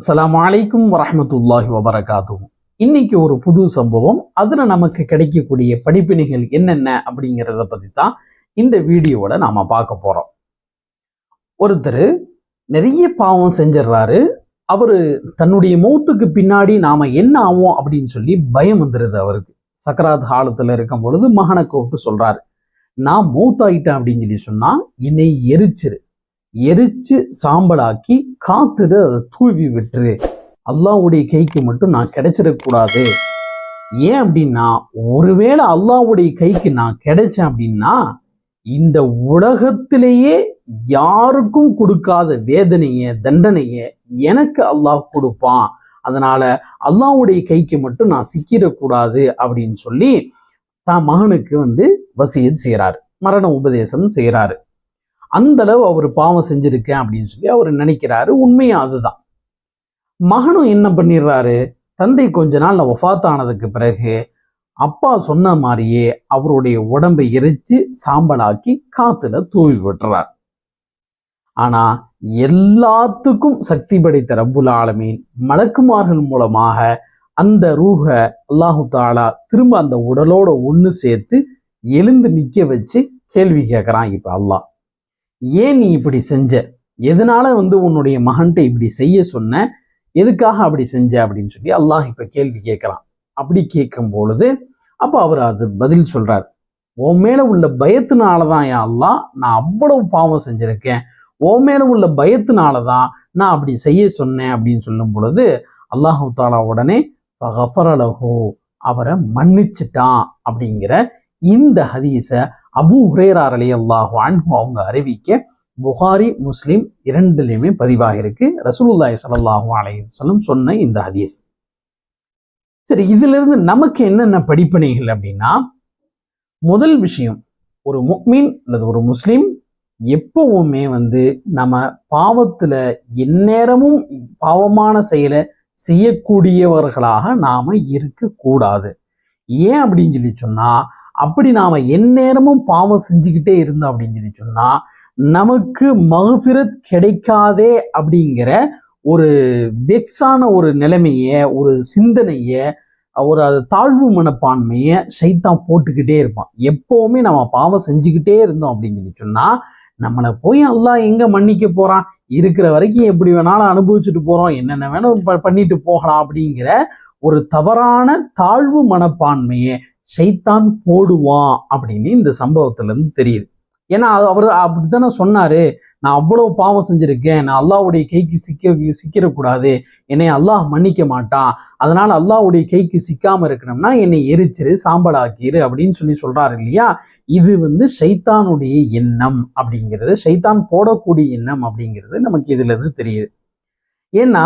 அஸ்லாம் வலைக்கும் வரமத்துல்லாஹி வபரகாத்துஹு. இன்னைக்கு ஒரு புது சம்பவம். அதில் நமக்கு கிடைக்கக்கூடிய படிப்பினைகள் என்னென்ன அப்படிங்கிறத பற்றி தான் இந்த வீடியோவோட நாம பார்க்க போகிறோம் ஒருத்தர் நிறைய பாவம் செஞ்சிடுறாரு அவர் தன்னுடைய மௌத்துக்கு பின்னாடி நாம் என்ன ஆவோம் அப்படின்னு சொல்லி பயம் வந்துடுது அவருக்கு. சக்கராத் காலத்தில் இருக்கும் பொழுது மகனை கூப்பிட்டு சொல்கிறாரு நான் மௌத்தாயிட்டேன் அப்படின்னு சொல்லி சொன்னால் என்னை எரிச்சிரு. எரிச்சு சாம்பலாக்கி காத்துல அதை தூவி விட்டுரு. அல்லாஹ்வுடைய கைக்கு மட்டும் நான் கிடைச்சிடக்கூடாது ஏன் அப்படின்னா ஒருவேளை அல்லாஹ்வுடைய கைக்கு நான் கிடைச்சேன் அப்படின்னா இந்த உலகத்திலேயே யாருக்கும் கொடுக்காத வேதனைய தண்டனைய எனக்கு அல்லாஹ் கொடுப்பான். அதனால அல்லாஹ்வுடைய கைக்கு மட்டும் நான் சிக்கிடக்கூடாது அப்படின்னு சொல்லி தான் மகனுக்கு வந்து வசியம் செய்கிறாரு மரண உபதேசம் செய்கிறாரு அந்த அளவு அவர் பாவம் செஞ்சுருக்கேன் அப்படின்னு சொல்லி அவர் நினைக்கிறாரு. உண்மையும் அதுதான். மகனும் என்ன பண்ணிடுறாரு? தந்தை கொஞ்ச நாள் ஒஃபாத் ஆனதுக்கு பிறகு அப்பா சொன்ன மாதிரியே அவருடைய உடம்பை எரிச்சு சாம்பலாக்கி காத்துல தூவி விட்டுறார். ஆனா எல்லாத்துக்கும் சக்தி படைத்த ரப்புல் ஆலமீன் மலக்குமார்கள் மூலமாக அந்த ரூஹ அல்லாஹு தாலா திரும்ப அந்த உடலோட ஒன்று சேர்த்து எழுந்து நிற்க வச்சு கேள்வி கேட்குறான் இப்போ அல்லாஹ். ஏன் நீ இப்படி செஞ்ச? எதனால வந்து உன்னுடைய மகன்கிட்ட இப்படி செய்ய சொன்ன? எதுக்காக அப்படி செஞ்ச? அப்படின்னு சொல்லி அல்லாஹ் இப்போ கேள்வி கேட்குறான். அப்படி கேட்கும் பொழுது அப்போ அவர் அது பதில் சொல்றார். உன் மேல உள்ள பயத்தினாலதான் யா அல்லாஹ் நான் அவ்வளவு பாவம் செஞ்சிருக்கேன். உன் மேல உள்ள பயத்தினாலதான் நான் அப்படி செய்ய சொன்னேன் அப்படின்னு சொல்லும் பொழுது அல்லாஹு தாலா உடனே ஃபகஃபரலஹு அவரை மன்னிச்சிட்டான் அப்படிங்கிற இந்த ஹதீஸை அபு ஹுரேரார் அலி அல்லாஹு அன்ஹு அவங்க அறிவிக்க புகாரி முஸ்லிம் இரண்டுலையுமே பதிவாக இருக்கு. ரசூலுல்லாஹி ஸல்லல்லாஹு அலைஹி சொன்ன இந்த ஹதீஸ். சரி இதுல இருந்து நமக்கு என்னென்ன படிப்பனைகள் அப்படின்னா முதல் விஷயம் ஒரு முக்மீன் அல்லது ஒரு முஸ்லீம் எப்பவுமே வந்து நம்ம பாவத்துல எந்நேரமும் பாவமான செயலை செய்யக்கூடியவர்களாக நாம இருக்கக்கூடாது. ஏன் அப்படின்னு சொல்லி சொன்னா அப்படி நாம் எந்நேரமும் பாவம் செஞ்சுக்கிட்டே இருந்தோம் அப்படின்னு சொல்லி சொன்னால் நமக்கு மகபிரத் கிடைக்காதே அப்படிங்கிற ஒரு வெக்ஸான ஒரு நிலைமையை ஒரு சிந்தனையை ஒரு அது தாழ்வு மனப்பான்மையை சைத்தான் போட்டுக்கிட்டே இருப்பான். எப்போவுமே நம்ம பாவம் செஞ்சுக்கிட்டே இருந்தோம் அப்படின்னு சொல்லி சொன்னால் நம்மளை போய் அல்லாஹ் எங்கே மன்னிக்க போகிறான் இருக்கிற வரைக்கும் எப்படி வேணாலும் அனுபவிச்சுட்டு போகிறோம் என்னென்ன வேணும் ப- பண்ணிட்டு போகலாம் அப்படிங்கிற ஒரு தவறான தாழ்வு மனப்பான்மையை ஷைத்தான் போடுவான் அப்படின்னு இந்த சம்பவத்துல இருந்து தெரியுது. ஏன்னா அவர் அப்படித்தானே சொன்னாரு நான் அவ்வளவு பாவம் செஞ்சிருக்கேன் நான் அல்லாவுடைய கைக்கு சிக்க சிக்கிடக்கூடாது என்னை அல்லாஹ் மன்னிக்க மாட்டான் அதனால அல்லாஹ்வுடைய கைக்கு சிக்காம இருக்கணும்னா என்னை எரிச்சிரு சாம்பலாக்கிரு அப்படின்னு சொல்லி சொல்றாரு இல்லையா? இது வந்து ஷைத்தானுடைய எண்ணம் அப்படிங்கிறது ஷைத்தான் போடக்கூடிய எண்ணம் அப்படிங்கிறது நமக்கு இதுல இருந்து தெரியுது. ஏன்னா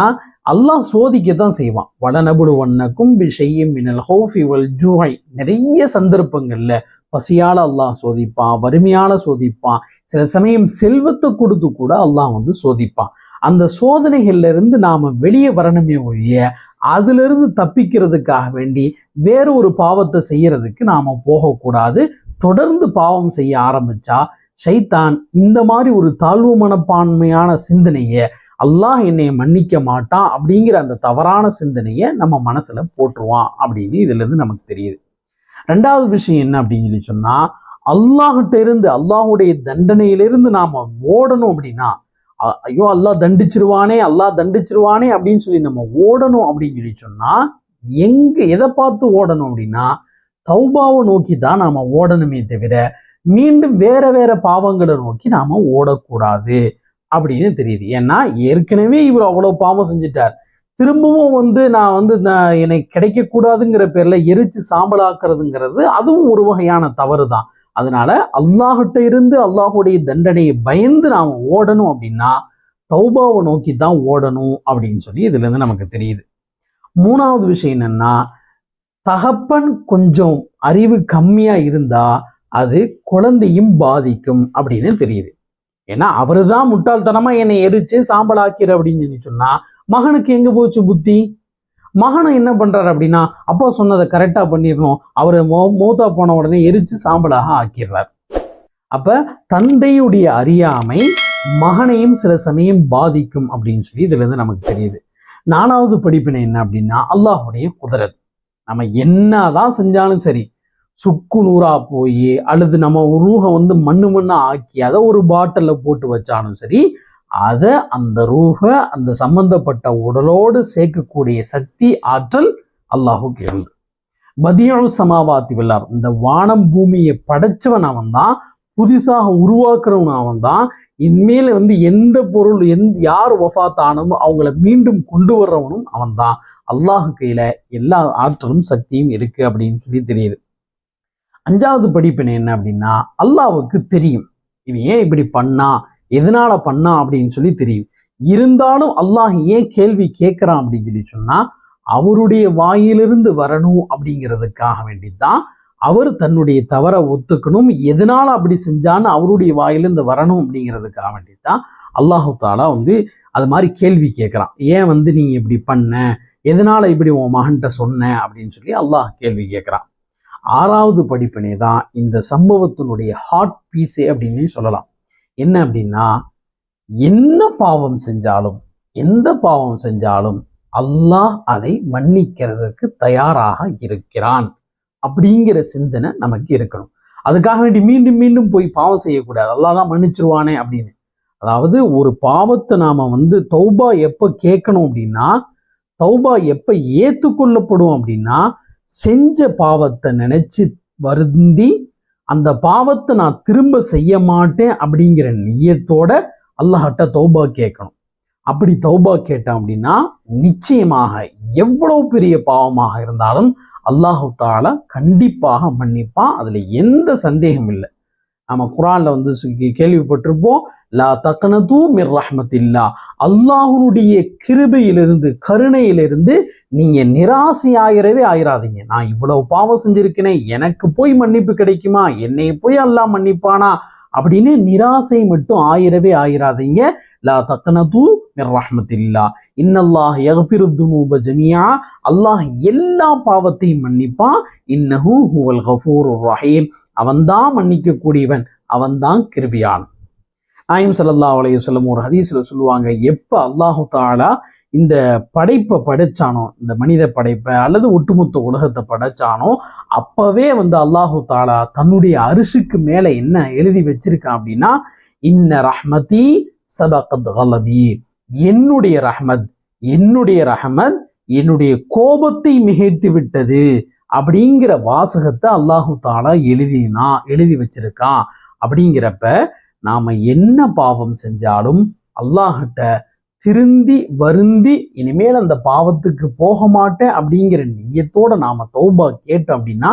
அல்லாஹ் சோதிக்க தான் செய்வான். வடநபுடு வண்ணக்கும் விஷயம் மினல் ஹௌஃபி வல் ஜூஹை நிறைய சந்தர்ப்பங்கள்ல பசியால் அல்லாஹ் சோதிப்பான் வறுமையால சோதிப்பான். சில சமயம் செல்வத்தை கொடுத்து கூட அல்லாஹ் வந்து சோதிப்பான். அந்த சோதனைகள்ல இருந்து நாம வெளியே வரணுமே ஒழிய அதிலிருந்து தப்பிக்கிறதுக்காக வேண்டி வேற ஒரு பாவத்தை செய்யறதுக்கு நாம போகக்கூடாது. தொடர்ந்து பாவம் செய்ய ஆரம்பிச்சா சைத்தான் இந்த மாதிரி ஒரு தாழ்வு மனப்பான்மையான சிந்தனையை அல்லாஹ் என்னை மன்னிக்க மாட்டான் அப்படிங்கிற அந்த தவறான சிந்தனையை நம்ம மனசுல போட்டுருவான் அப்படின்னு இதுல இருந்து நமக்கு தெரியுது. ரெண்டாவது விஷயம் என்ன அப்படின்னு சொல்லி சொன்னா அல்லாஹிட்ட இருந்து அல்லாஹுடைய தண்டனையிலிருந்து நாம ஓடணும் அப்படின்னா ஐயோ அல்லாஹ் தண்டிச்சிருவானே அல்லாஹ் தண்டிச்சிருவானே அப்படின்னு சொல்லி நம்ம ஓடணும் அப்படின்னு சொல்லி சொன்னா எங்க எதை பார்த்து ஓடணும் அப்படின்னா தௌபாவை நோக்கி தான் நாம ஓடணுமே தவிர மீண்டும் வேற வேற பாவங்களை நோக்கி நாம ஓடக்கூடாது. அப்படின்னு தெரியுது. ஏன்னா ஏற்கனவே இவர் அவ்வளவு பாவம் செஞ்சுட்டார். திரும்பவும் வந்து நான் வந்து நான் எனக்கு கிடைக்கக்கூடாதுங்கிற பேர்ல எரிச்சு சாம்பலாக்குறதுங்கிறது அதுவும் ஒரு வகையான தவறு தான் அதனால அல்லாஹிட்ட இருந்து அல்லாஹுடைய தண்டனையை பயந்து நாம ஓடணும் அப்படின்னா தௌபாவை நோக்கி தான் ஓடணும் அப்படின்னு சொல்லி இதுல இருந்து நமக்கு தெரியுது. மூணாவது விஷயம் என்னன்னா தகப்பன் கொஞ்சம் அறிவு கம்மியா இருந்தா அது குழந்தையும் பாதிக்கும் அப்படின்னு தெரியுது. ஏன்னா அவரு தான் முட்டாள்தனமா என்னை எரிச்சு சாம்பலாக்கிற அப்படின்னு சொல்லி சொன்னா மகனுக்கு எங்க போச்சு புத்தி? மகனை என்ன பண்றாரு அப்படின்னா அப்பா சொன்னதை கரெக்டா பண்ணிடணும். அவரை மோ மூத்தா போன உடனே எரிச்சு சாம்பலாக ஆக்கிடுறார். அப்ப தந்தையுடைய அறியாமை மகனையும் சில சமயம் பாதிக்கும் அப்படின்னு சொல்லி இதுல இருந்து நமக்கு தெரியுது. நாலாவது படிப்பினை என்ன அப்படின்னா அல்லாஹுடைய குதிரத் நம்ம என்னதான் செஞ்சாலும் சரி சுக்கு நூறாக போய் அல்லது நம்ம ரூஹை வந்து மண்ணு மண்ணாக ஆக்கி அதை ஒரு பாட்டிலில் போட்டு வச்சாலும் சரி அதை அந்த ரூஹை அந்த சம்பந்தப்பட்ட உடலோடு சேர்க்கக்கூடிய சக்தி ஆற்றல் அல்லாஹுக்கு உண்டு. பதியு சமாவாத்தி வில்லார் இந்த வானம் பூமியை படைச்சவன் அவன் தான் புதுசாக உருவாக்குறவன் அவன் தான் இனிமேல வந்து எந்த பொருள் எந்த யார் வஃபாத்தானமோ அவங்கள மீண்டும் கொண்டு வர்றவனும் அவன் தான் அல்லாஹு கையில எல்லா ஆற்றலும் சக்தியும் இருக்கு அப்படின்னு சொல்லி தெரியுது. அஞ்சாவது படிப்பினை என்ன அப்படின்னா அல்லாவுக்கு தெரியும். இவன் ஏன் இப்படி பண்ணா எதனால பண்ணா அப்படின்னு சொல்லி தெரியும். இருந்தாலும் அல்லாஹ் ஏன் கேள்வி கேட்கிறான் அப்படின்னு சொல்லி சொன்னா அவருடைய வாயிலிருந்து வரணும் அப்படிங்கிறதுக்காக வேண்டிதான் அவர் தன்னுடைய தவறை ஒத்துக்கணும் எதனால அப்படி செஞ்சான்னு அவருடைய வாயிலிருந்து வரணும் அப்படிங்கிறதுக்காக வேண்டிதான் அல்லாஹு தாலா வந்து அது மாதிரி கேள்வி கேட்குறான். ஏன் வந்து நீ இப்படி பண்ண எதனால இப்படி உன் மகன்கிட்ட சொன்ன அப்படின்னு சொல்லி அல்லாஹ் கேள்வி கேட்குறான். ஆறாவது படிப்பினை தான் இந்த சம்பவத்தினுடைய ஹாட் பீஸே அப்படின்னு சொல்லலாம். என்ன அப்படின்னா என்ன பாவம் செஞ்சாலும் எந்த பாவம் செஞ்சாலும் அல்லாஹ் அதை மன்னிக்கிறதுக்கு தயாராக இருக்கிறான் அப்படிங்கிற சிந்தனை நமக்கு இருக்கணும். அதுக்காக வேண்டி மீண்டும் மீண்டும் போய் பாவம் செய்யக்கூடாது. அல்லாஹ் தான் மன்னிச்சிருவானே அப்படின்னு. அதாவது ஒரு பாவத்தை நாம வந்து தௌபா எப்ப கேட்கணும் அப்படின்னா தௌபா எப்ப ஏத்துக்கொள்ளப்படும் அப்படின்னா செஞ்ச பாவத்தை நினைச்சு வருந்தி அந்த பாவத்தை நான் திரும்ப செய்ய மாட்டேன் அப்படிங்கிற நியத்தோட அல்லாஹ்ட்ட தௌபா கேட்கணும். அப்படி தௌபா கேட்டான் அப்படின்னா நிச்சயமாக எவ்வளவு பெரிய பாவமாக இருந்தாலும் அல்லாஹு தாலா கண்டிப்பாக மன்னிப்பான். அதுல எந்த சந்தேகம் இல்லை. நம்ம குரான்ல வந்து கேள்விப்பட்டிருப்போம். லா தக்கனது மிர் ரஹ்மத்தில்லா. அல்லாஹுனுடைய கிருபையிலிருந்து கருணையிலிருந்து நீங்க நிராசையாகிறவே ஆயிராதீங்க. நான் இவ்வளவு பாவம் செஞ்சிருக்கேனே எனக்கு போய் மன்னிப்பு கிடைக்குமா? என்னை போய் அல்லாஹ் மன்னிப்பானா? அப்படின்னு நிராசை மட்டும் ஆயிரவே ஆயிராதீங்க. லா தக்கனது மிர் ரஹ்மத்தில்லா. இன்னல்லாஹ் யஃபிருத்துமூப ஜமியா அல்லாஹ் எல்லா பாவத்தையும் மன்னிப்பான். இன்னஹு ஹுவல் ஹஃபூர் ரஹீம். அவன்தான் மன்னிக்கக்கூடியவன் அவன்தான் கிருபியான். நாயம் சல்லா அலைஹி செல்லும் ஒரு ஹதீஸில் சொல்லுவாங்க எப்போ அல்லாஹு தாலா இந்த படைப்பை படைச்சானோ இந்த மனித படைப்பை அல்லது ஒட்டுமொத்த உலகத்தை படைச்சானோ அப்பவே வந்து அல்லாஹு தாலா தன்னுடைய அரிசுக்கு மேலே என்ன எழுதி வச்சிருக்கான் அப்படின்னா இன்ன ரஹ்மதி சபகத் ஹலபி என்னுடைய ரஹ்மத் என்னுடைய ரஹமத் என்னுடைய கோபத்தை மிகைத்து விட்டது அப்படிங்கிற வாசகத்தை அல்லாஹு தாலா எழுதினா எழுதி வச்சிருக்கான். அப்படிங்கிறப்ப நாம என்ன பாவம் செஞ்சாலும் அல்லாஹிட்ட திருந்தி வருந்தி இனிமேல் அந்த பாவத்துக்கு போக மாட்டேன் அப்படிங்கிற நியத்தோட நாம தௌபா கேட்டோம் அப்படின்னா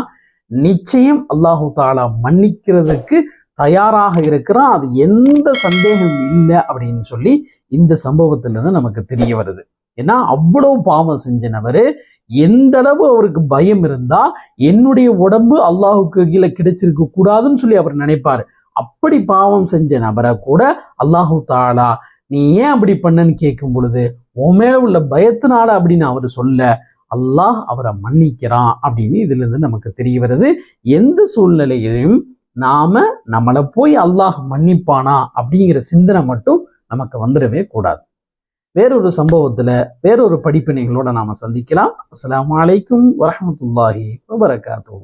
நிச்சயம் அல்லாஹு தாலா மன்னிக்கிறதுக்கு தயாராக இருக்கிறான். அது எந்த சந்தேகம் இல்லை அப்படின்னு சொல்லி இந்த சம்பவத்திலிருந்து நமக்கு தெரிய வருது. ஏன்னா அவ்வளவு பாவம் செஞ்சினவர் எந்த அளவு அவருக்கு பயம் இருந்தா என்னுடைய உடம்பு அல்லாஹுக்கு கீழே கிடைச்சிருக்க கூடாதுன்னு சொல்லி அவர் நினைப்பாரு. அப்படி பாவம் செஞ்ச நபரை கூட அல்லாஹு தாலா நீ ஏன் அப்படி பண்ணன்னு கேட்கும் பொழுது உன் மேல உள்ள பயத்தினால அப்படின்னு அவர் சொல்ல அல்லாஹ் அவரை மன்னிக்கிறான் அப்படின்னு இதுல இருந்து நமக்கு தெரிய வருது. எந்த சூழ்நிலையிலும் நாம நம்மளை போய் அல்லாஹ் மன்னிப்பானா அப்படிங்கிற சிந்தனை மட்டும் நமக்கு வந்துடவே கூடாது. வேறொரு சம்பவத்துல வேறொரு படிப்பினைகளோட நாம சந்திக்கலாம். அஸ்லாம் வலைக்கும் வரமத்துல்லாஹி வபரகாத்துஹு.